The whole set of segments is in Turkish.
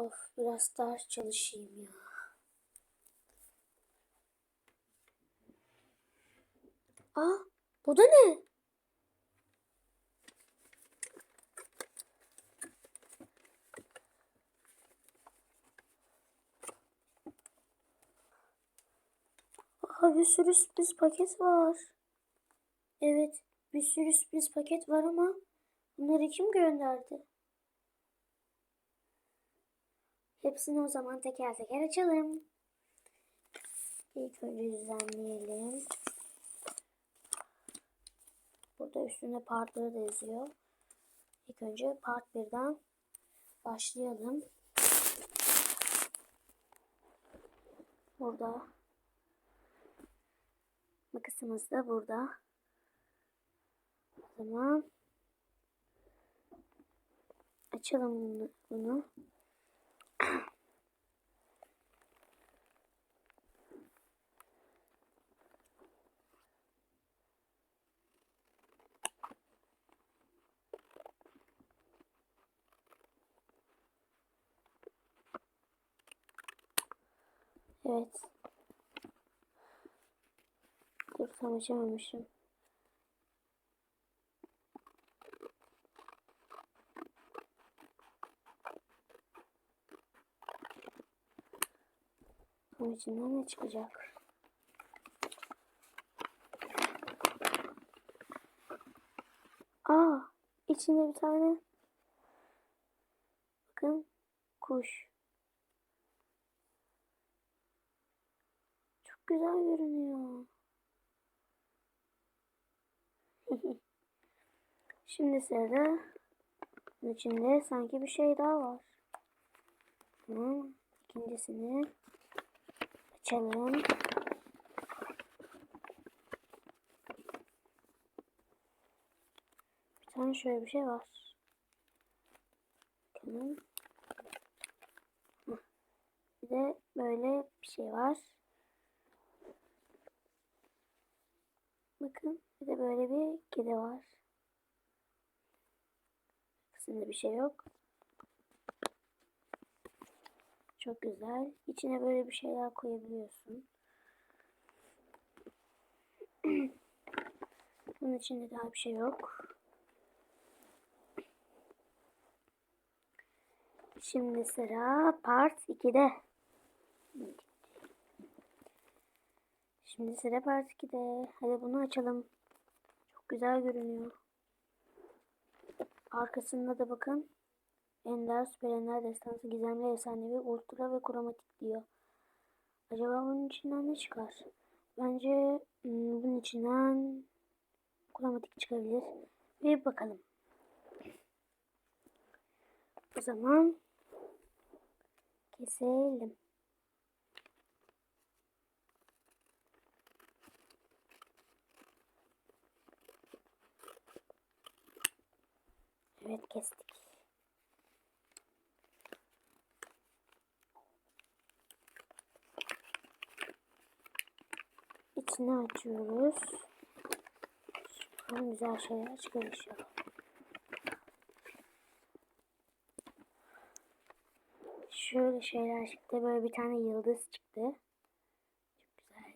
Of biraz ders çalışayım ya. Aa bu da ne? Aa bir sürü sürpriz paket var. Evet bir sürü sürpriz paket var ama bunları kim gönderdi? Hepsini o zaman teker teker açalım. İlk önce düzenleyelim. Burada üstünde partları da yazıyor. İlk önce part 1'den başlayalım. Burada makasımız da burada. O zaman açalım bunu. Evet. Dur tam açamamışım. Bunun içinden ne çıkacak? Aa, içinde bir tane bakın kuş. Çok güzel görünüyor. Şimdi sırada bunun içinde sanki bir şey daha var. Tamam. İkincisini açalım. Bir tane şöyle bir şey var. Bakalım. Bir de böyle bir şey var. Bakın bir de böyle bir kedi var. Kısımda bir şey yok. Çok güzel. İçine böyle bir şeyler koyabiliyorsun. Bunun içinde daha bir şey yok. Şimdi sıra part 2'de. Şimdi sıra part 2'de. Hadi bunu açalım. Çok güzel görünüyor. Arkasında da bakın. Ender, Süper Ender Destansı, Gizemli, Efsanevi, Ultra ve Kromatik diyor. Acaba bunun içinden ne çıkar? Bence hmm, bunun içinden kromatik çıkabilir. Bir bakalım. O zaman keselim. Evet kestik. İçini açıyoruz. Şuradan güzel şeyler çıkıyor. Şöyle şeyler çıktı. Böyle bir tane yıldız çıktı. Çok güzel.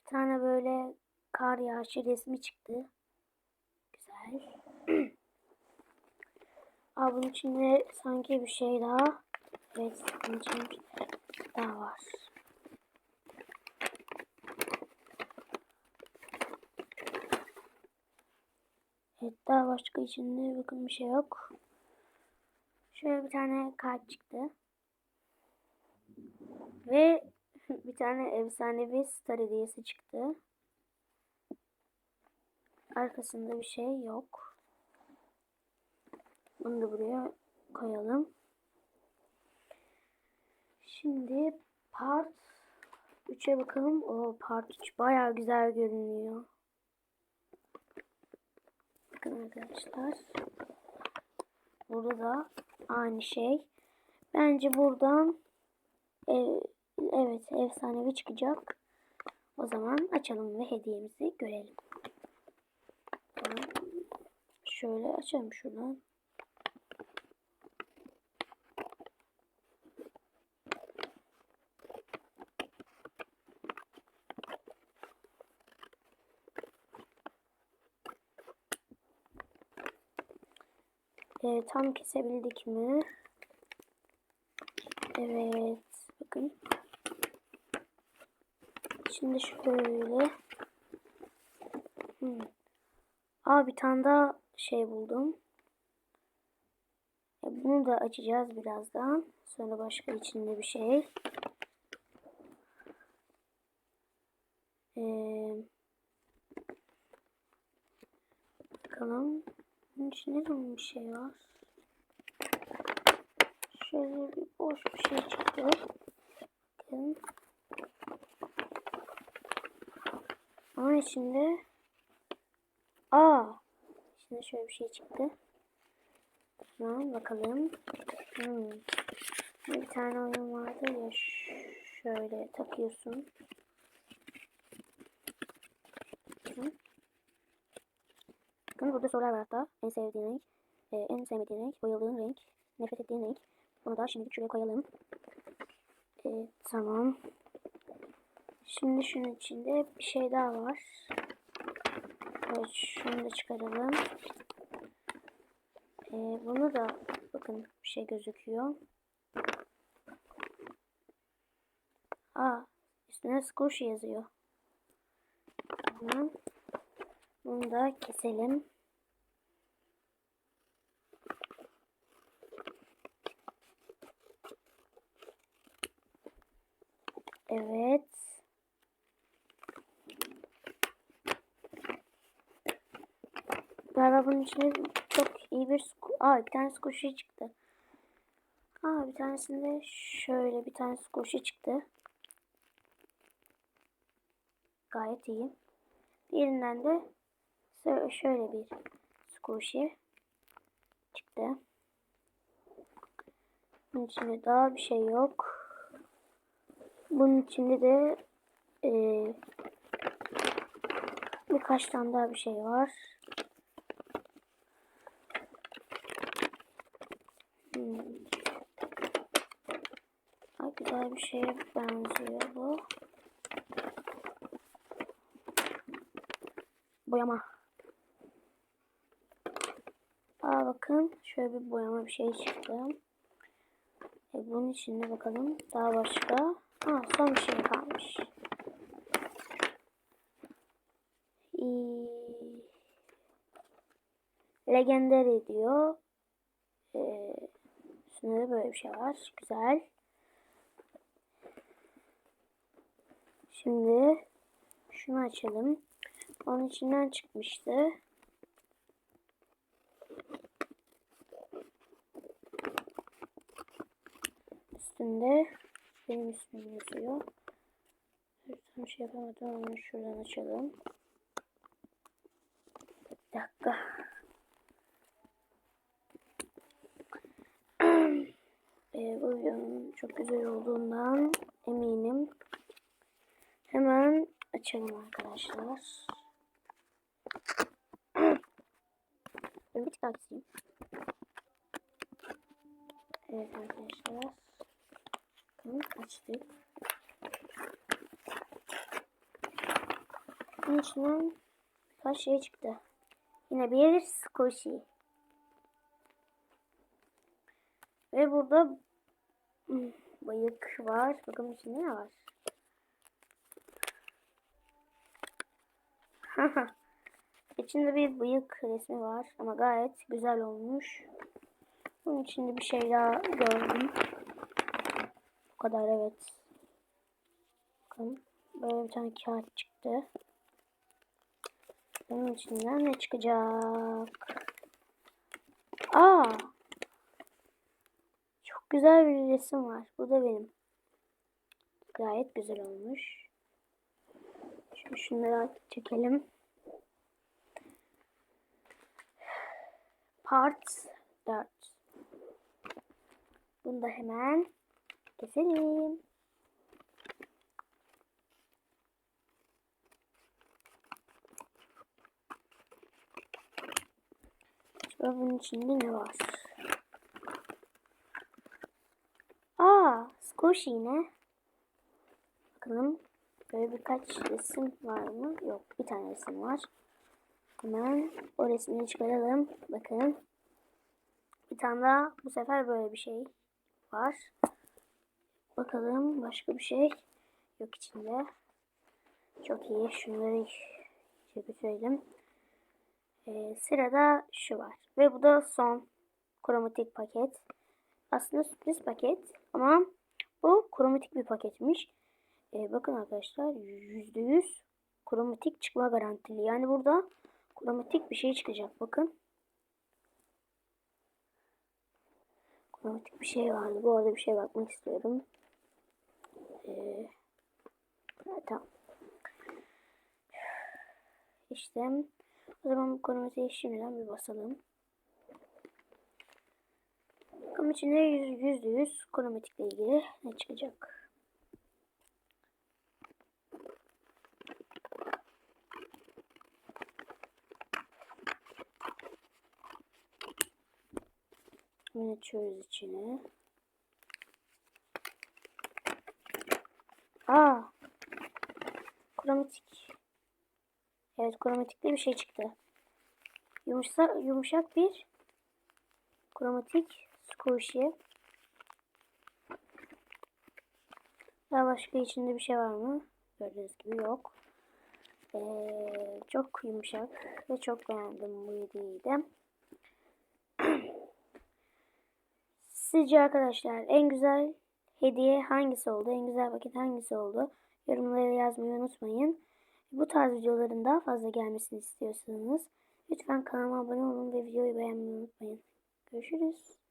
Bir tane böyle kar yağışı resmi çıktı. Güzel. Aa, bunun içinde sanki bir şey daha. Evet, bunun içinde daha var. Evet, daha başka içinde bakın bir şey yok. Şöyle bir tane kart çıktı. Ve bir tane efsanevi star hediyesi çıktı. Arkasında bir şey yok. Bunu da buraya koyalım. Şimdi part 3'e bakalım. O part 3 bayağı güzel görünüyor. Bakın arkadaşlar. Burada da aynı şey. Bence buradan ev, evet efsanevi çıkacak. O zaman açalım ve hediyemizi görelim. Şöyle açalım şuradan. E, tam kesebildik mi? Evet. Bakın. Şimdi şöyle. Hmm. Aa bir tane daha şey buldum. Bunu da açacağız birazdan. Sonra başka içinde bir şey. Ee, bakalım. Bunun içinde de bir şey var. Şöyle bir boş bir şey çıktı. Bakın. Ama içinde Aa! İçinde şöyle bir şey çıktı. Tamam bakalım. Hmm. Bir tane oyun vardı ya şöyle takıyorsun. Bakın. Burada sorular var hatta. En sevdiğin renk, e, en sevmediğin renk, bayıldığın renk, nefret ettiğin renk. Bunu da şimdi şuraya koyalım. E, tamam. Şimdi şunun içinde bir şey daha var. Evet şunu da çıkaralım. Ee, bunu da bakın bir şey gözüküyor. Aa üstüne squishy yazıyor. Tamam. Bunu da keselim. Evet. Bunun çok iyi bir Aa bir tane squishy çıktı. Aa bir tanesinde şöyle bir tane squishy çıktı. Gayet iyi. Diğerinden de şöyle bir squishy çıktı. Bunun içinde daha bir şey yok. Bunun içinde de e, birkaç tane daha bir şey var. Ay, güzel bir şeye benziyor bu. Boyama. Aa bakın şöyle bir boyama bir şey çıktı. E, bunun içinde bakalım daha başka. Ha son bir şey kalmış. Ee, Legendary diyor. Ee, üstünde de böyle bir şey var. Güzel. Şimdi şunu açalım. Onun içinden çıkmıştı. Üstünde benim ismim yazıyor. Tam şey yapamadım onu şuradan açalım. Bir dakika. e, bu videonun çok güzel olduğundan eminim. Hemen açalım arkadaşlar. bir tık. Evet arkadaşlar. Açtık. Bunun içinden birkaç şey çıktı. Yine bir squishy. Ve burada bayık var. Bakın içinde ne var? İçinde bir bıyık resmi var ama gayet güzel olmuş. Bunun içinde bir şey daha gördüm. Bu kadar evet. Bakın böyle bir tane kağıt çıktı. Bunun içinden ne çıkacak? Aa! Çok güzel bir resim var. Bu da benim. Gayet güzel olmuş. Şimdi şunları çekelim. Part 4. Bunu da hemen keselim. Bunun içinde ne var? Squishy yine. Bakalım. Böyle birkaç resim var mı? Yok, bir tane resim var. Hemen o resmini çıkaralım. Bakın. tane daha bu sefer böyle bir şey var. Bakalım başka bir şey yok içinde. Çok iyi. Şunları götürelim. Ee, sırada şu var. Ve bu da son kromatik paket. Aslında sürpriz paket ama bu kromatik bir paketmiş. Ee, bakın arkadaşlar %100 kromatik çıkma garantili. Yani burada kromatik bir şey çıkacak. Bakın. Kromatik bir şey vardı. Bu arada bir şey bakmak istiyorum. Ee, tamam. İşte o zaman bu kromatiği şimdiden bir basalım. Bakalım içinde yüzde yüz kromatikle ilgili ne çıkacak. Bunu açıyoruz içine. Aa. Kromatik. Evet kromatikli bir şey çıktı. Yumuşak, yumuşak bir kromatik squishy. Daha başka içinde bir şey var mı? Gördüğünüz gibi yok. Ee, çok yumuşak ve çok beğendim bu hediyeyi de. Sizce arkadaşlar en güzel hediye hangisi oldu? En güzel paket hangisi oldu? Yorumlara yazmayı unutmayın. Bu tarz videoların daha fazla gelmesini istiyorsanız lütfen kanalıma abone olun ve videoyu beğenmeyi unutmayın. Görüşürüz.